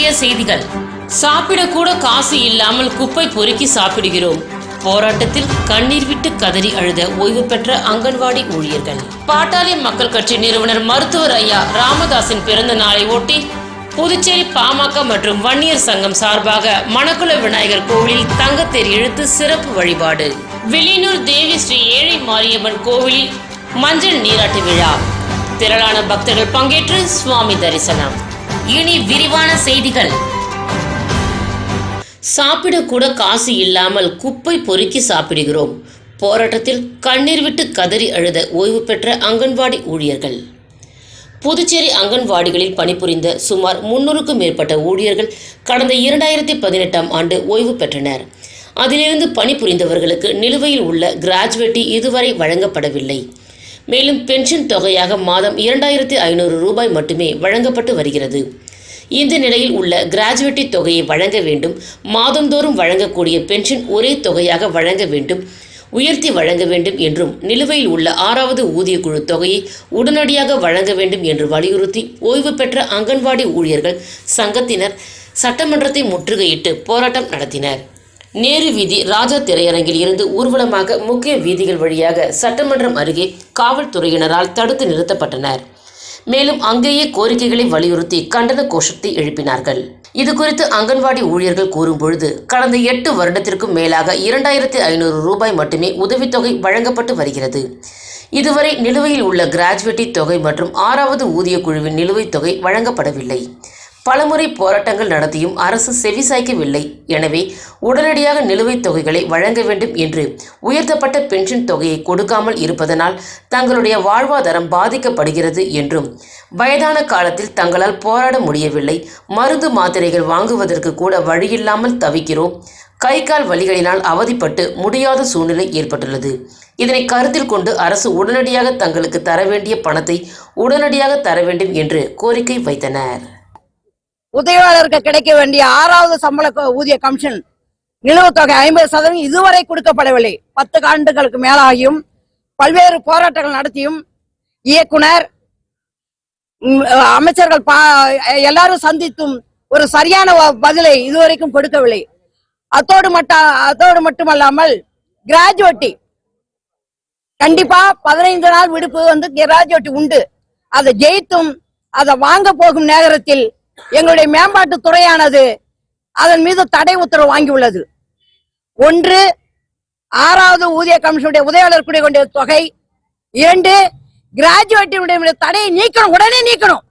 முக்கிய செய்திகள். சாப்பிடக்கூட காசு இல்லாமல் குப்பை பொறுக்கி சாப்பிடுகிறோம். போராட்டத்தில் கண்ணீர் விட்டு கதறி அழுத ஓய்வு பெற்ற அங்கன்வாடி ஊழியர்கள். பாட்டாளி மக்கள் கட்சி நிறுவனர் மருத்துவர் ஐயா ராமதாசின் பிறந்த நாளை ஒட்டி புதுச்சேரி பாமக மற்றும் வன்னியர் சங்கம் சார்பாக மணக்குள விநாயகர் கோவிலில் தங்கத்தேர் இழுத்து சிறப்பு வழிபாடு. வில்லியனூர் தேவி ஸ்ரீ ஏழை மாரியம்மன் கோவிலில் மஞ்சள் நீராட்டு விழா. திரளான பக்தர்கள் பங்கேற்று சுவாமி தரிசனம். இனி விரிவான செய்திகள். சாப்பிடக்கூட காசு இல்லாமல் குப்பை பொறுக்கி சாப்பிடுகிறோம். போராட்டத்தில் கண்ணீர் விட்டு கதறி அழுத ஓய்வு பெற்ற அங்கன்வாடி ஊழியர்கள். புதுச்சேரி அங்கன்வாடிகளில் பணிபுரிந்த சுமார் முன்னூறுக்கும் மேற்பட்ட ஊழியர்கள் கடந்த இரண்டாயிரத்தி பதினெட்டாம் ஆண்டு ஓய்வு பெற்றனர். அதிலிருந்து பணிபுரிந்தவர்களுக்கு நிலுவையில் உள்ள கிராஜுவேட்டி இதுவரை வழங்கப்படவில்லை. மேலும் பென்ஷன் தொகையாக மாதம் இரண்டாயிரத்தி ஐநூறு ரூபாய் மட்டுமே வழங்கப்பட்டு வருகிறது. இந்த நிலையில் உள்ள கிராஜுவேட்டி தொகையை வழங்க வேண்டும். மாதந்தோறும் வழங்கக்கூடிய பென்ஷன் ஒரே தொகையாக வழங்க வேண்டும். உயர்த்தி வழங்க வேண்டும் என்றும் நிலுவையில் உள்ள ஆறாவது ஊதிய குழு தொகையை உடனடியாக வழங்க வேண்டும் என்று வலியுறுத்தி ஓய்வு பெற்ற அங்கன்வாடி ஊழியர்கள் சங்கத்தினர் சட்டமன்றத்தை முற்றுகையிட்டு போராட்டம் நடத்தினர். நேரு வீதி ராஜா திரையரங்கில் இருந்து ஊர்வலமாக முக்கிய வீதிகள் வழியாக சட்டமன்றம் அருகே காவல்துறையினரால் தடுத்து நிறுத்தப்பட்டனர். மேலும் அங்கேயே கோரிக்கைகளை வலியுறுத்தி கண்டன கோஷத்தை எழுப்பினார்கள். இது குறித்து அங்கன்வாடி ஊழியர்கள் கூறும்பொழுது கடந்த எட்டு வருடத்திற்கும் மேலாக இரண்டாயிரத்தி ஐநூறு ரூபாய் மட்டுமே உதவித்தொகை வழங்கப்பட்டு வருகிறது. இதுவரை நிலுவையில் உள்ள கிராஜுவேட்டி தொகை மற்றும் ஆறாவது ஊதிய குழுவின் நிலுவைத் தொகை வழங்கப்படவில்லை. பலமுறை போராட்டங்கள் நடத்தியும் அரசு செவிசாய்க்கவில்லை எனவே உடனடியாக நிலுவைத் தொகைகளை வழங்க வேண்டும் என்று உயர்த்தப்பட்ட பென்ஷன் தொகையை கொடுக்காமல் இருப்பதனால் தங்களுடைய வாழ்வாதாரம் பாதிக்கப்படுகிறது என்றும் வயதான காலத்தில் தங்களால் போராட முடியவில்லை. மருந்து மாத்திரைகள் வாங்குவதற்கு கூட வழியில்லாமல் தவிக்கிறோம். கை கால் வலிகளினால் அவதிப்பட்டு முடியாத சூழ்நிலை ஏற்பட்டுள்ளது. இதனை கருத்தில் கொண்டு அரசு உடனடியாக தங்களுக்கு தர வேண்டிய பணத்தை உடனடியாக தர வேண்டும் என்று கோரிக்கை வைத்தனர். உதவியாளருக்கு கிடைக்க வேண்டிய ஆறாவது சம்பள ஊதிய கமிஷன். நிலுவைத் தொகை ஐம்பது சதவீதம் இதுவரை கொடுக்கப்படவில்லை. பத்து ஆண்டுகளுக்கு மேலாகியும் பல்வேறு போராட்டங்கள் நடத்தியும் இயக்குனர் அமைச்சர்கள் பா- எல்லாரும் சந்தித்தும் ஒரு சரியான பதிலை இதுவரைக்கும் கொடுக்கவில்லை. அத்தோடு மட்ட அத்தோடு மட்டுமல்லாமல் கிராஜுவேட்டி கண்டிப்பா பதினைந்து நாள் விடுப்பு வந்து கிராஜுவேட்டி உண்டு. அதை ஜெயித்தும் அதை வாங்க போகும் நேரத்தில் எங்களுடைய மேம்பாட்டு துறையானது அதன் மீது தடை உத்தரவு வாங்கியுள்ளது ஒன்று ஆறாவது ஊதிய கமிஷனுடைய உதவியாளர் கூடிய கொண்ட தொகை. இரண்டு கிராஜுவேட்டினுடைய தடையை நீக்கணும் உடனே நீக்கணும்.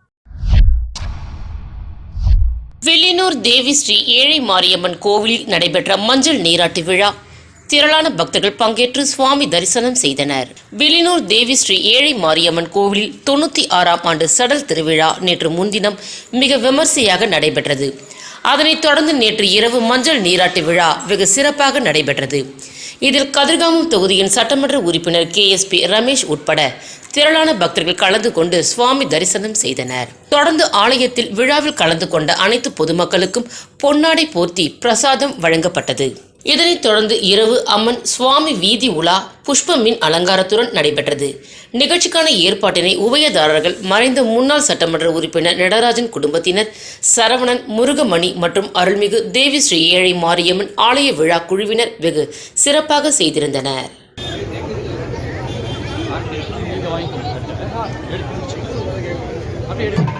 வில்லியனூர் தேவி ஸ்ரீ ஏழை மாரியம்மன் கோவிலில் நடைபெற்ற மஞ்சள் நீராட்டு விழா. திரளான பக்தர்கள் பங்கேற்று சுவாமி தரிசனம் செய்தனர். வில்லியனூர் தேவி ஸ்ரீ ஏழை மாரியம்மன் கோவிலில் தொண்ணூத்தி ஆறாம் ஆண்டு சடல் திருவிழா நேற்று முன்தினம் மிக விமர்சையாக நடைபெற்றது. அதனைத் தொடர்ந்து நேற்று இரவு மஞ்சள் நீராட்டு விழா வெகு சிறப்பாக நடைபெற்றது. இதில் கதிர்காமம் தொகுதியின் சட்டமன்ற உறுப்பினர் கே. எஸ். பி. ரமேஷ் உட்பட திரளான பக்தர்கள் கலந்து கொண்டு சுவாமி தரிசனம் செய்தனர். தொடர்ந்து ஆலயத்தில் விழாவில் கலந்து கொண்ட அனைத்து பொதுமக்களுக்கும் பொன்னாடை போர்த்தி பிரசாதம் வழங்கப்பட்டது. இதனைத் தொடர்ந்து இரவு அம்மன் சுவாமி வீதி உலா புஷ்பமின் அலங்காரத்துடன் நடைபெற்றது. நிகழ்ச்சிக்கான ஏற்பாட்டினை உபயதாரர்கள் மறைந்த முன்னாள் சட்டமன்ற உறுப்பினர் நடராஜன் குடும்பத்தினர் சரவணன் முருகமணி மற்றும் அருள்மிகு தேவி ஸ்ரீ ஏழை மாரியம்மன் ஆலய விழா குழுவினர் வெகு சிறப்பாக செய்திருந்தனர். கூலி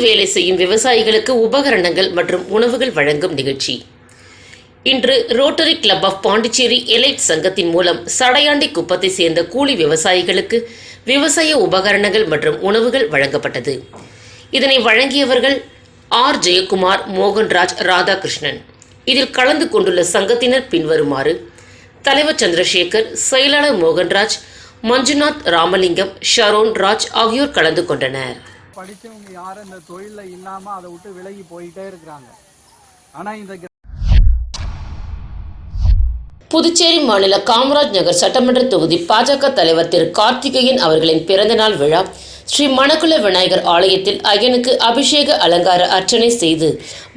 வேலை செய்யும் விவசாயிகளுக்கு உபகரணங்கள் மற்றும் உணவுகள் வழங்கும் நிகழ்ச்சி. இன்று rotary club of Pondicherry elite சங்கத்தின் மூலம் சடையாண்டி குப்பத்தை சேர்ந்த கூலி விவசாயிகளுக்கு விவசாய உபகரணங்கள் மற்றும் உணவுகள் வழங்கப்பட்டது. இதனை வழங்கியவர்கள் ஆர். ஜெயக்குமார் மோகன்ராஜ் ராதாகிருஷ்ணன். இதில் கலந்து கொண்டுள்ள சங்கத்தினர் பின்வருமாறு தலைவர் சந்திரசேகர் செயலாளர் மோகன்ராஜ் மஞ்சுநாத் ராமலிங்கம் ஷரோன் ராஜ் ஆகியோர் கலந்து கொண்டனர். படித்தவங்க யாரும் இந்த தொழிலில் இல்லாமல் அதை விட்டு விலகி போயிட்டே இருக்கிறாங்க. ஆனால் இந்த புதுச்சேரி மாநில காமராஜ் நகர் சட்டமன்ற தொகுதி பாஜக தலைவர் திரு கார்த்திகேயன் அவர்களின் பிறந்தநாள் விழா ஸ்ரீ மணக்குள விநாயகர் ஆலயத்தில் ஐயனுக்கு அபிஷேக அலங்கார அர்ச்சனை செய்து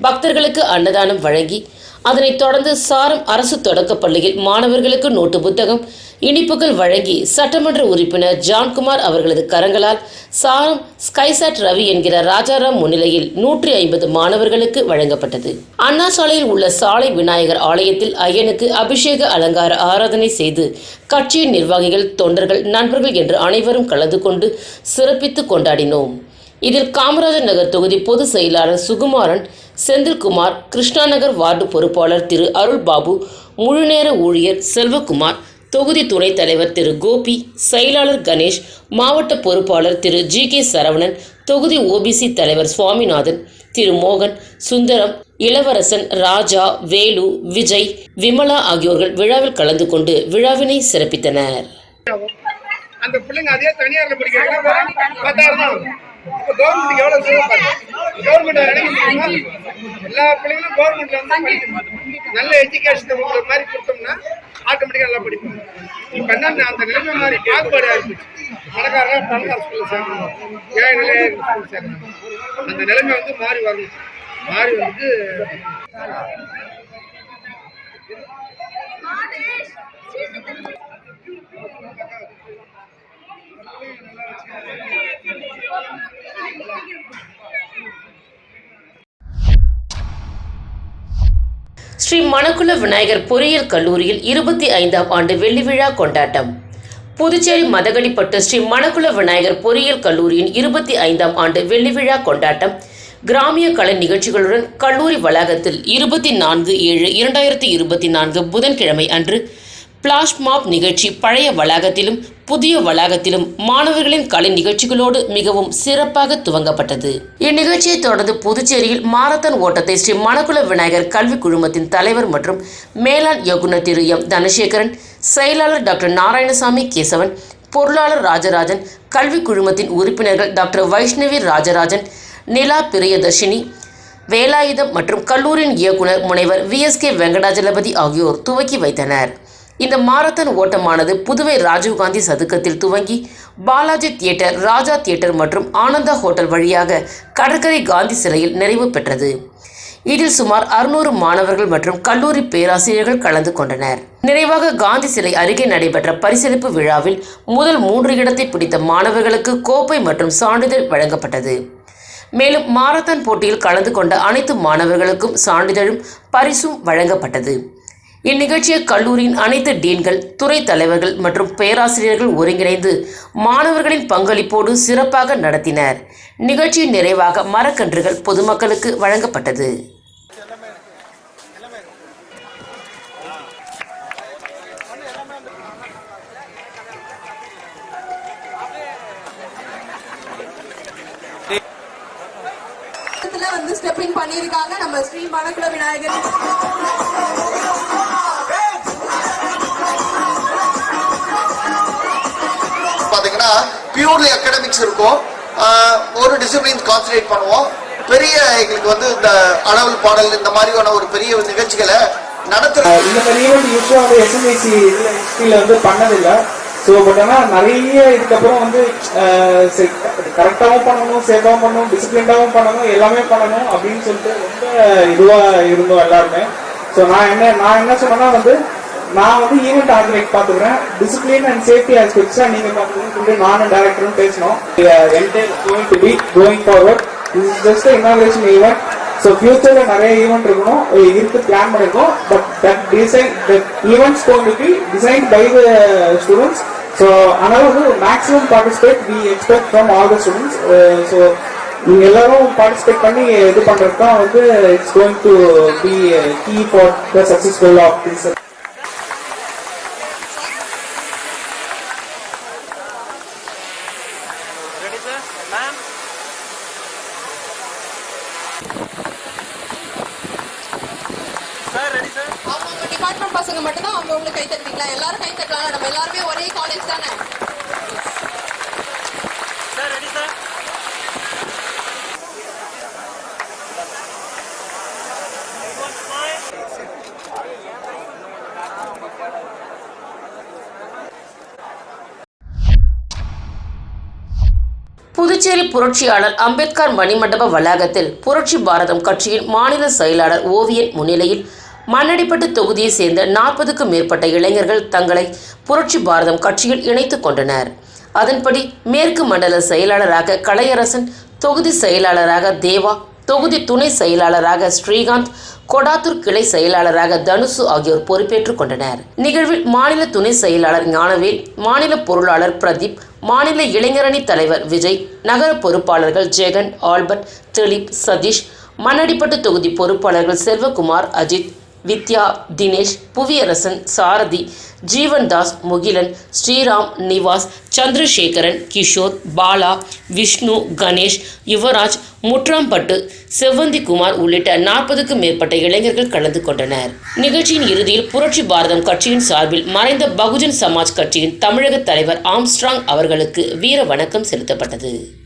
பக்தர்களுக்கு அன்னதானம் வழங்கி அதனைத் தொடர்ந்து சாரம் அரசு தொடக்கப் பள்ளியில் மாணவர்களுக்கு நோட்டு புத்தகம் இனிப்புகள் வழங்கி சட்டமன்ற உறுப்பினர் ஜான்குமார் அவர்களது கரங்களால் சாரம் ஸ்கைசாட் ரவி என்கிற ராஜாராம் முன்னிலையில் நூற்றி ஐம்பது மாணவர்களுக்கு வழங்கப்பட்டது. அண்ணா சாலையில் உள்ள சாலை விநாயகர் ஆலயத்தில் ஐயனுக்கு அபிஷேக அலங்கார ஆராதனை செய்து கட்சியின் நிர்வாகிகள் தொண்டர்கள் நண்பர்கள் என்று அனைவரும் கலந்து கொண்டு சிறப்பித்து கொண்டாடினோம். இதில் காமராஜர் நகர் தொகுதி பொதுச் செயலாளர் சுகுமாரன் செந்தில்குமார் கிருஷ்ணாநகர் வார்டு பொறுப்பாளர் திரு அருள் பாபு முழுநேர ஊழியர் செல்வகுமார் தொகுதி துணைத் தலைவர் திரு கோபி செயலாளர் கணேஷ் மாவட்ட பொறுப்பாளர் திரு ஜி கே சரவணன் தொகுதி ஓபிசி தலைவர் சுவாமிநாதன் திரு மோகன் சுந்தரம் இளவரசன் ராஜா வேலு விஜய் விமலா ஆகியோர்கள் விழாவில் கலந்து கொண்டு விழாவினை சிறப்பித்தனர். அந்த பிள்ளைங்க அதே தனியார்ல படிக்கிறாங்க பத்தாயிரம் தான். இப்போ கவர்மெண்ட் எவ்வளவு சேவை பண்ணுது கவர்மெண்ட் எல்லா பிள்ளைங்களும் கவர்மெண்ட்ல வந்து நல்ல எஜுகேஷன் உங்களுக்கு மாதிரி கொடுத்தோம்னா ஆட்டோமேட்டிக்கா நல்லா படிப்பாங்க. இப்ப என்ன அந்த நிலைமை மாதிரி பாகுபாடு ஆயிடுச்சு. பணக்காரங்க பணக்கார ஸ்கூல்ல சேர்க்கணும் ஏழை நிலைய ஸ்கூல் சேர்க்கணும் அந்த நிலைமை வந்து மாறி வரணும். மாறி வந்து ஸ்ரீ மணக்குள விநாயகர் பொறியியல் கல்லூரியில் இருபத்தி ஐந்தாம் ஆண்டு வெள்ளி விழா கொண்டாட்டம். புதுச்சேரி மதகடிப்பட்டு ஸ்ரீ மணக்குள விநாயகர் பொறியியல் கல்லூரியின் இருபத்தி ஐந்தாம் ஆண்டு வெள்ளி விழா கொண்டாட்டம். கிராமிய கலை நிகழ்ச்சிகளுடன் கல்லூரி வளாகத்தில் இருபத்தி நான்கு ஏழு இரண்டாயிரத்தி இருபத்தி நான்கு புதன்கிழமை அன்று பிளாஷ் மாப் நிகழ்ச்சி பழைய வளாகத்திலும் புதிய வளாகத்திலும் மாணவர்களின் கலை நிகழ்ச்சிகளோடு மிகவும் சிறப்பாக துவங்கப்பட்டது. இந்நிகழ்ச்சியை தொடர்ந்து புதுச்சேரியில் மாரத்தான் ஓட்டத்தை ஸ்ரீ மணக்குல விநாயகர் கல்வி குழுமத்தின் தலைவர் மற்றும் மேலாண் இயக்குநர் திரு எம். தனசேகரன் செயலாளர் டாக்டர் நாராயணசாமி கேசவன் பொருளாளர் ராஜராஜன் கல்வி குழுமத்தின் உறுப்பினர்கள் டாக்டர் வைஷ்ணவி ராஜராஜன் நிலா பிரியதர்ஷினி வேலாயுதம் மற்றும் கல்லூரியின் இயக்குனர் முனைவர் விஎஸ்கே வெங்கடாஜலபதி ஆகியோர் துவக்கி வைத்தனர். இந்த மாரத்தான் ஓட்டமானது புதுவை ராஜீவ்காந்தி சதுக்கத்தில் துவங்கி பாலாஜி தியேட்டர் ராஜா தியேட்டர் மற்றும் ஆனந்தா ஹோட்டல் வழியாக கடற்கரை காந்தி சிலையில் நிறைவு பெற்றது. இதில் சுமார் அறுநூறு மாணவர்கள் மற்றும் கல்லூரி பேராசிரியர்கள் கலந்து கொண்டனர். நிறைவாக காந்தி சிலை அருகே நடைபெற்ற பரிசளிப்பு விழாவில் முதல் மூன்று இடத்தை பிடித்த மாணவர்களுக்கு கோப்பை மற்றும் சான்றிதழ் வழங்கப்பட்டது. மேலும் மாரத்தான் போட்டியில் கலந்து கொண்ட அனைத்து மாணவர்களுக்கும் சான்றிதழும் பரிசும் வழங்கப்பட்டது. இந்நிகழ்ச்சியை கல்லூரியின் அனைத்து டீன்கள் துறை தலைவர்கள் மற்றும் பேராசிரியர்கள் ஒருங்கிணைந்து மாணவர்களின் பங்களிப்போடு சிறப்பாக நடத்தினர். நிகழ்ச்சியின் நிறைவாக மரக்கன்றுகள் பொதுமக்களுக்கு வழங்கப்பட்டது. இடத்துல வந்து ஸ்டெப்பிங் பண்ணியிருக்காங்க. நம்ம ஸ்ரீ மணக்குள விநாயகர். பாத்தீங்கன்னா பியூர்லி அகாடமிக்ஸ் இருக்கும். ஒரு டிசிப்ளின் கான்சன்ட்ரேட் பண்ணுவோம். பெரிய எங்களுக்கு வந்து இந்த அளவில் பாடல் இந்த மாதிரியான ஒரு பெரிய நிகழ்ச்சிகளை நடத்துற இந்த மாதிரி ஈவெண்ட் யூஸ்வலாக வந்து ஹிஸ்ட்ரியில் வந்து பண்ணதில்லை. ஸோ பட் ஆனால் நிறைய இதுக்கப்புறம் வந்து கரெக்டாகவும் பண்ணணும் சேஃபாகவும் பண்ணணும் டிசிப்ளின்டாகவும் பண்ணணும் எல்லாமே பண்ணணும் அப்படின்னு சொல்லிட்டு ரொம்ப இதுவாக இருந்தோம் எல்லாருமே. ஸோ நான் என்ன நான் என்ன சொன்னேன்னா வந்து நான் வந்து ஈவெண்ட் ஆர்கனைஸ் பார்த்துக்கிறேன். டிசிப்ளின் அண்ட் சேஃப்டி ஆஸ்பெக்ட்ஸாக நீங்கள் பார்த்துக்கணும்னு சொல்லிட்டு நானும் டேரக்டரும் பேசினோம். Entire going to be going forward is just inauguration event so ஃபியூச்சரில் நிறைய ஈவெண்ட் இருக்கணும். இருக்கு பிளான் பண்ணிருக்கோம். But that design that events going design by the students so அதனால வந்து maximum participate we expect from all the students so நீங்கள் எல்லாரும் participate பண்ணி இது பண்றது தான் வந்து it's going to be key for the successful of this அவங்க டிபார்ட்மெண்ட் பசங்க மட்டும் தான் அவங்க கை தட்டுவீங்களா எல்லாரும் கை தட்டலாம் நம்ம எல்லாருமே ஒரே காலேஜ் தானே புதுச்சேரி புரட்சியாளர் அம்பேத்கர் மணிமண்டப வளாகத்தில் புரட்சி பாரதம் கட்சியின் மாநில செயலாளர் ஓவியன் முன்னிலையில் மண்ணடிப்பட்டு தொகுதியைச் சேர்ந்த நாற்பதுக்கும் மேற்பட்ட இளைஞர்கள் தங்களை புரட்சி பாரதம் கட்சியில் இணைத்துக் கொண்டனர். அதன்படி மேற்கு மண்டல செயலாளராக கலையரசன் தொகுதி செயலாளராக தேவா தொகுதி துணை செயலாளராக ஸ்ரீகாந்த் கொடாத்தூர் கிளை செயலாளராக தனுசு ஆகியோர் பொறுப்பேற்றுக் கொண்டனர். நிகழ்வில் மாநில துணை செயலாளர் ஞானவேல் மாநில பொருளாளர் பிரதீப் மாநில இளைஞரணி தலைவர் விஜய் நகர பொறுப்பாளர்கள் ஜெகன் ஆல்பர்ட் திலீப் சதீஷ் மண்ணடிப்பட்டு தொகுதி பொறுப்பாளர்கள் செல்வகுமார் அஜித் வித்யா தினேஷ் புவியரசன் சாரதி ஜீவன்தாஸ் முகிலன் ஸ்ரீராம் நிவாஸ் சந்திரசேகரன் கிஷோர் பாலா விஷ்ணு கணேஷ் யுவராஜ் முற்றாம்பட்டு செவ்வந்திக்குமார் உள்ளிட்ட நாற்பதுக்கும் மேற்பட்ட இளைஞர்கள் கலந்து கொண்டனர். நிகழ்ச்சியின் இறுதியில் புரட்சி பாரதம் கட்சியின் சார்பில் மறைந்த பகுஜன் சமாஜ் கட்சியின் தமிழக தலைவர் ஆம்ஸ்ட்ராங் அவர்களுக்கு வீர வணக்கம் செலுத்தப்பட்டது.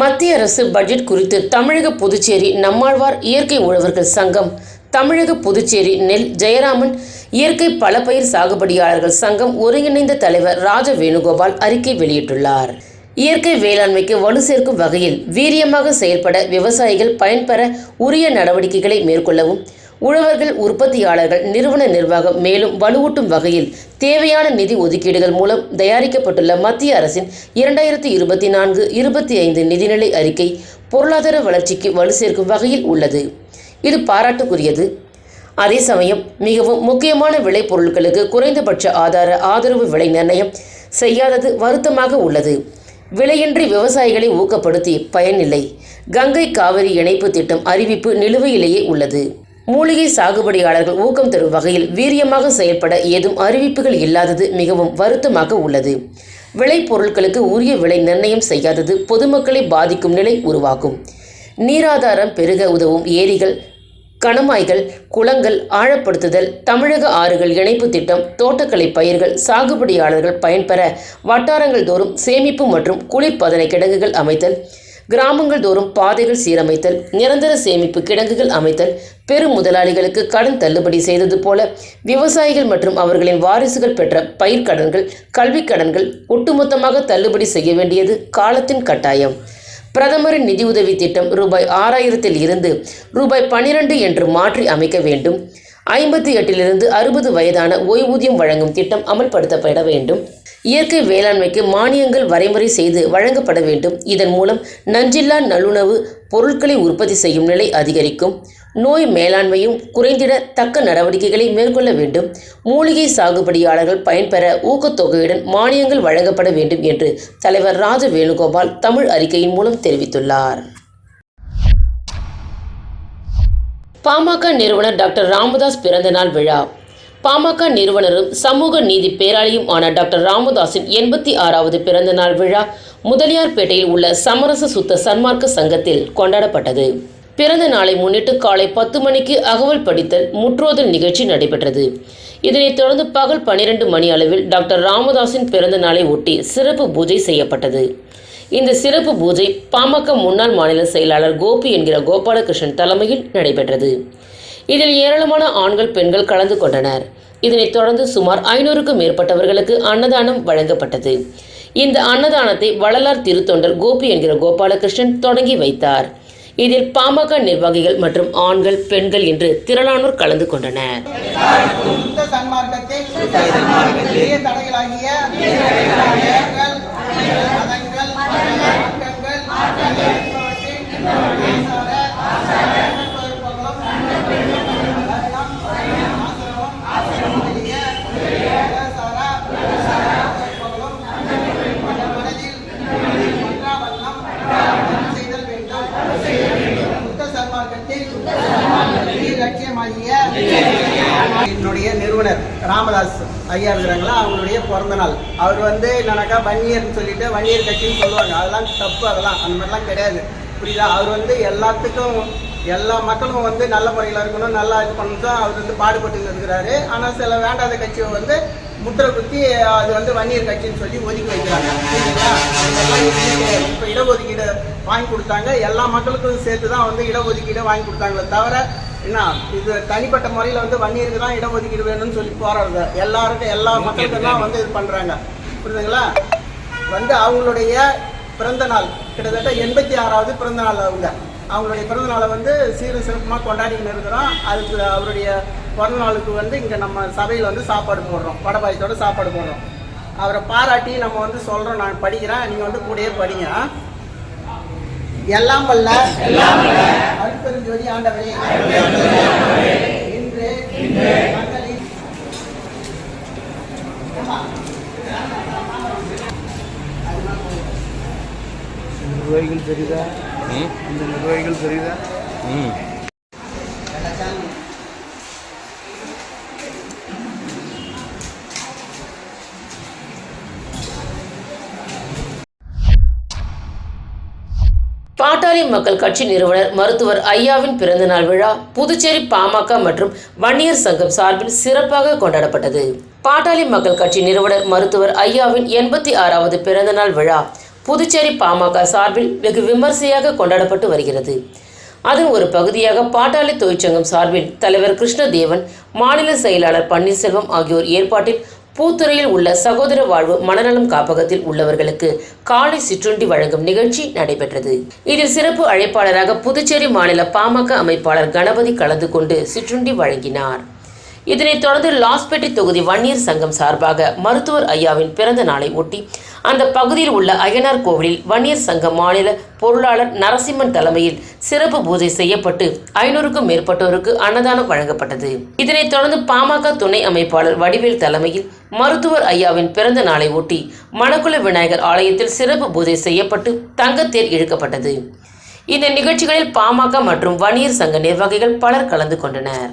மத்திய அரசு பட்ஜெட் குறித்து தமிழக புதுச்சேரி நம்மாழ்வார் இயற்கை உழவர்கள் சங்கம் தமிழக புதுச்சேரி நெல் ஜெயராமன் இயற்கை பலப்பயிர் சாகுபடியாளர்கள் சங்கம் ஒருங்கிணைந்த தலைவர் ராஜ வேணுகோபால் அறிக்கை வெளியிட்டுள்ளார். இயற்கை வேளாண்மைக்கு வலு சேர்க்கும் வகையில் வீரியமாக செயல்பட விவசாயிகள் பயன்பெற உரிய நடவடிக்கைகளை மேற்கொள்ளவும் உழவர்கள் உற்பத்தியாளர்கள் நிறுவன நிர்வாகம் மேலும் வலுவூட்டும் வகையில் தேவையான நிதி ஒதுக்கீடுகள் மூலம் தயாரிக்கப்பட்டுள்ள மத்திய அரசின் இரண்டாயிரத்தி இருபத்தி நான்கு இருபத்தி ஐந்து நிதிநிலை அறிக்கை பொருளாதார வளர்ச்சிக்கு வலு சேர்க்கும் வகையில் உள்ளது. இது பாராட்டுக்குரியது. அதே சமயம் மிகவும் முக்கியமான விளைபொருட்களுக்கு குறைந்தபட்ச ஆதார ஆதரவு விலை நிர்ணயம் செய்யாதது வருத்தமாக உள்ளது. விலையின்றி விவசாயிகளை ஊக்கப்படுத்தி பயனில்லை கங்கை காவிரி இணைப்பு திட்டம் அறிவிப்பு நிலுவையிலேயே உள்ளது. மூலிகை சாகுபடியாளர்கள் ஊக்கம் தரும் வகையில் வீரியமாக செயல்பட ஏதும் அறிவிப்புகள் இல்லாதது மிகவும் வருத்தமாக உள்ளது. விளைபொருட்களுக்கு உரிய விலை நிர்ணயம் செய்யாதது பொதுமக்களை பாதிக்கும் நிலை உருவாகும். நீராதாரம் பெருக உதவும் ஏரிகள் கணமாய்கள் குளங்கள் ஆழப்படுத்துதல் தமிழக ஆறுகள் இணைப்பு திட்டம் தோட்டக்கலை பயிர்கள் சாகுபடியாளர்கள் பயன்பெற வட்டாரங்கள் தோறும் சேமிப்பு மற்றும் குளிர்பதன கிடங்குகள் அமைத்தல் கிராமங்கள் தோறும் பாதைகள் சீரமைத்தல் நிரந்தர சேமிப்பு கிடங்குகள் அமைத்தல் பெரும் முதலாளிகளுக்கு கடன் தள்ளுபடி செய்தது போல விவசாயிகள் மற்றும் அவர்களின் வாரிசுகள் பெற்ற பயிர்க்கடன்கள் கல்விக் கடன்கள் ஒட்டுமொத்தமாக தள்ளுபடி செய்ய வேண்டியது காலத்தின் கட்டாயம். பிரதமரின் நிதியுதவி திட்டம் ரூபாய் ஆறாயிரத்தில் இருந்து ரூபாய் பனிரெண்டு என்று மாற்றி அமைக்க வேண்டும். ஐம்பத்தி எட்டிலிருந்து அறுபது வயதான ஓய்வூதியம் வழங்கும் திட்டம் அமல்படுத்தப்பட வேண்டும். இயற்கை வேளாண்மைக்கு மானியங்கள் வரைமுறை செய்து வழங்கப்பட வேண்டும். இதன் மூலம் நஞ்சில்லா நல்லுணவு பொருட்களை உற்பத்தி செய்யும் நிலை அதிகரிக்கும். நோய் மேலாண்மையும் குறைந்திட தக்க நடவடிக்கைகளை மேற்கொள்ள வேண்டும். மூலிகை சாகுபடியாளர்கள் பயன்பெற ஊக்கத்தொகையுடன் மானியங்கள் வழங்கப்பட வேண்டும் என்று தலைவர் ராஜ வேணுகோபால் தமிழ் அறிக்கையின் மூலம் தெரிவித்துள்ளார். பாமக நிறுவனர் டாக்டர் ராமதாஸ் பிறந்தநாள் விழா. பாமக நிறுவனரும் சமூக நீதி பேராளியும் ஆன டாக்டர் ராமதாஸின் எண்பத்தி ஆறாவது பிறந்தநாள் விழா முதலியார்பேட்டையில் உள்ள சமரச சுத்த சன்மார்க்க சங்கத்தில் கொண்டாடப்பட்டது. பிறந்த நாளை முன்னிட்டு காலை பத்து மணிக்கு அகவல் படித்தல் முற்றோதல் நிகழ்ச்சி நடைபெற்றது. இதனைத் தொடர்ந்து பகல் பனிரெண்டு மணி அளவில் டாக்டர் ராமதாஸின் பிறந்த நாளை ஒட்டி சிறப்பு பூஜை செய்யப்பட்டது. இந்த சிறப்பு பூஜை பாமக முன்னாள் மாநில செயலாளர் கோபி என்கிற கோபாலகிருஷ்ணன் தலைமையில் நடைபெற்றது இதில் ஏராளமான ஆண்கள் பெண்கள் கலந்து கொண்டனர் இதனைத் தொடர்ந்து சுமார் ஐநூறுக்கும் மேற்பட்டவர்களுக்கு அன்னதானம் வழங்கப்பட்டது இந்த அன்னதானத்தை வள்ளலார் திருத்தொண்டர் கோபி என்கிற கோபாலகிருஷ்ணன் தொடங்கி வைத்தார் இதில் பாமக நிர்வாகிகள் மற்றும் ஆண்கள் பெண்கள் என்று திரளானோர் கலந்து கொண்டனர் சுத்த ராமதாஸ் ஐயா இருக்கிறாங்களா? அவங்களுடைய பிறந்த நாள் அவர் வந்து என்னன்னாக்கா வன்னியர்னு சொல்லிட்டு வன்னியர் கட்சின்னு சொல்லுவாங்க. அதெல்லாம் தப்பு அதெல்லாம். அந்த மாதிரிலாம் கிடையாது. புரியுதா? அவர் வந்து எல்லாத்துக்கும் எல்லா மக்களும் வந்து நல்ல முறையில் இருக்கணும் நல்லா இது பண்ணணும் தான் அவர் வந்து பாடுபட்டு இருக்கிறாரு. ஆனால் சில வேண்டாத கட்சியை வந்து முத்திரை குத்தி அது வந்து வன்னியர் கட்சின்னு சொல்லி ஒதுக்கி வைக்கிறாங்க. இப்போ இடஒதுக்கீடு வாங்கி கொடுத்தாங்க. எல்லா மக்களுக்கும் சேர்த்து தான் வந்து இடஒதுக்கீடு வாங்கி கொடுத்தாங்களே தவிர என்ன இது தனிப்பட்ட முறையில் வந்து வன்னியருக்கு தான் இடஒதுக்கீடு வேணும்னு சொல்லி போராடுறது எல்லாருக்கும் எல்லா மக்களுக்கும் தான் வந்து இது பண்ணுறாங்க புரியுதுங்களா? வந்து அவங்களுடைய பிறந்த நாள் கிட்டத்தட்ட எண்பத்தி ஆறாவது பிறந்த நாள் அவங்க. அவங்களுடைய பிறந்த நாளை வந்து சீரும் சிறப்புமாக கொண்டாடிக்கிட்டு இருக்கிறோம். அதுக்கு அவருடைய பிறந்த நாளுக்கு வந்து இங்கே நம்ம சபையில் வந்து சாப்பாடு போடுறோம். வடபாயத்தோட சாப்பாடு போடுறோம். அவரை பாராட்டி நம்ம வந்து சொல்கிறோம் நான் படிக்கிறேன். நீங்கள் வந்து கூடயே படிங்க. எல்லாம் வல்ல. அருட்பெருஞ்சோதி ஆண்டவரே. இன்று நிர்வாகிகள் தெரியுதா? இந்த நிர்வாகிகள் தெரியுதா? பாட்டாளி மக்கள் கட்சி நிறுவனர் மருத்துவர் ஐயாவின் பிறந்தநாள் விழா புதுச்சேரி பாமக மற்றும் வன்னியர் சங்கம் சார்பில் சிறப்பாக கொண்டாடப்பட்டது. பாட்டாளி மக்கள் கட்சி நிறுவனர் மருத்துவர் ஐயாவின் எண்பத்தி ஆறாவது பிறந்தநாள் விழா புதுச்சேரி பாமக சார்பில் வெகு விமர்சையாக கொண்டாடப்பட்டு வருகிறது. அதன் ஒரு பகுதியாக பாட்டாளி தொழிற்சங்கம் சார்பில் தலைவர் கிருஷ்ணதேவன் மாநில செயலாளர் பன்னீர்செல்வம் ஆகியோர் ஏற்பாட்டில் பூத்துறையில் உள்ள சகோதர வாழ்வு மனநலம் காப்பகத்தில் உள்ளவர்களுக்கு காலை சிற்றுண்டி வழங்கும் நிகழ்ச்சி நடைபெற்றது. இதில் சிறப்பு அழைப்பாளராக புதுச்சேரி மாநில பாமக அமைப்பாளர் கணபதி கலந்து கொண்டு சிற்றுண்டி வழங்கினார். இதனைத் தொடர்ந்து லாஸ்பேட்டை தொகுதி வன்னியர் சங்கம் சார்பாக மருத்துவர் ஐயாவின் பிறந்த நாளை ஒட்டி அந்த பகுதியில் உள்ள அய்யனார் கோவிலில் வன்னியர் சங்க மாநில பொருளாளர் நரசிம்மன் தலைமையில் சிறப்பு பூஜை செய்யப்பட்டு ஐநூறுக்கும் மேற்பட்டோருக்கு அன்னதானம் வழங்கப்பட்டது. இதனைத் தொடர்ந்து பாமக துணை அமைப்பாளர் வடிவேல் தலைமையில் மருத்துவர் ஐயாவின் பிறந்த நாளை ஒட்டி மணக்குள விநாயகர் ஆலயத்தில் சிறப்பு பூஜை செய்யப்பட்டு தங்கத்தேர் இழுக்கப்பட்டது. இந்த நிகழ்ச்சிகளில் பாமக மற்றும் வன்னியர் சங்க நிர்வாகிகள் பலர் கலந்து கொண்டனர்.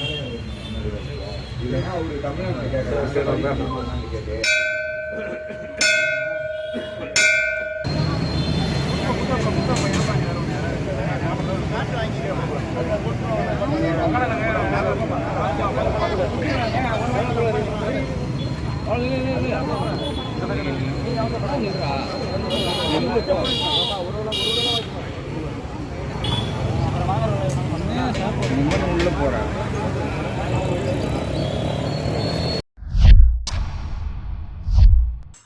இதெல்லாம் ஒரு தமிழ்நாட்டில் கேட்கறாங்க உள்ள போறாங்க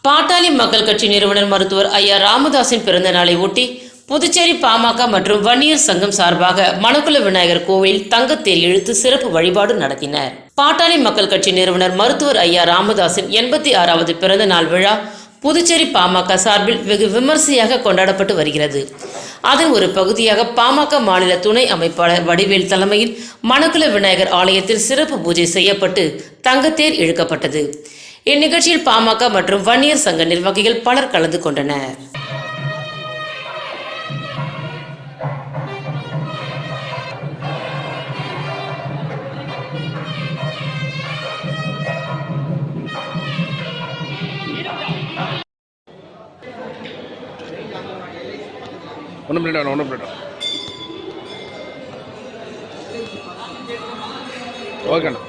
பாட்டாளி மக்கள் கட்சி நிறுவனர் மருத்துவர் ஐயா ராமதாஸின் பிறந்த நாளை ஒட்டி புதுச்சேரி பாமக மற்றும் வன்னியர் சங்கம் சார்பாக மணக்குள விநாயகர் கோவில் தங்கத்தேர் இழுத்து சிறப்பு வழிபாடு நடத்தினர். பாட்டாளி மக்கள் கட்சி நிறுவனர் மருத்துவர் ஐயா ராமதாஸின் எண்பத்தி ஆறாவது பிறந்த நாள் விழா புதுச்சேரி பாமக சார்பில் வெகு விமர்சையாக கொண்டாடப்பட்டு வருகிறது. அதன் ஒரு பகுதியாக பாமக மாநில துணை அமைப்பாளர் வடிவேல் தலைமையில் மணக்குள விநாயகர் ஆலயத்தில் சிறப்பு பூஜை செய்யப்பட்டு தங்கத்தேர் இழுக்கப்பட்டது. இந்நிகழ்ச்சியில் பாமக மற்றும் வன்னியர் சங்க நிர்வாகிகள் பலர் கலந்து கொண்டனர். ஒன்றும் ஒன்றும் ஓகேண்ணா.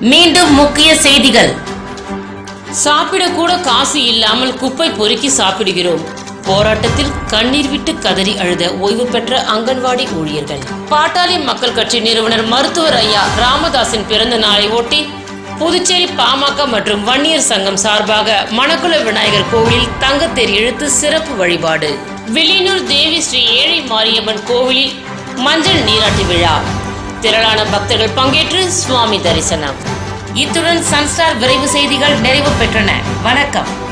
மீண்டும் முக்கிய செய்திகள். சாப்பிடக்கூட காசு இல்லாமல் குப்பை பொறுக்கி சாப்பிடுகிறோம். போராட்டத்தில் கண்ணீர் விட்டு கதறி அழுத ஓய்வு பெற்ற அங்கன்வாடி ஊழியர்கள். பாட்டாளி மக்கள் கட்சி நிறுவனர் மருத்துவர் ஐயா ராமதாஸின் பிறந்த நாளை ஒட்டி புதுச்சேரி பாமக மற்றும் வன்னியர் சங்கம் சார்பாக மணக்குள விநாயகர் கோவிலில் தங்கத்தேர் இழுத்து சிறப்பு வழிபாடு. வில்லியனூர் தேவி ஸ்ரீ ஏழை மாரியம்மன் கோவிலில் மஞ்சள் நீராட்டு விழா. திரளான பக்தர்கள் பங்கேற்று சுவாமி தரிசனம். இத்துடன் சன்ஸ்டார் விரைவு செய்திகள் நிறைவு பெற்றன. வணக்கம்.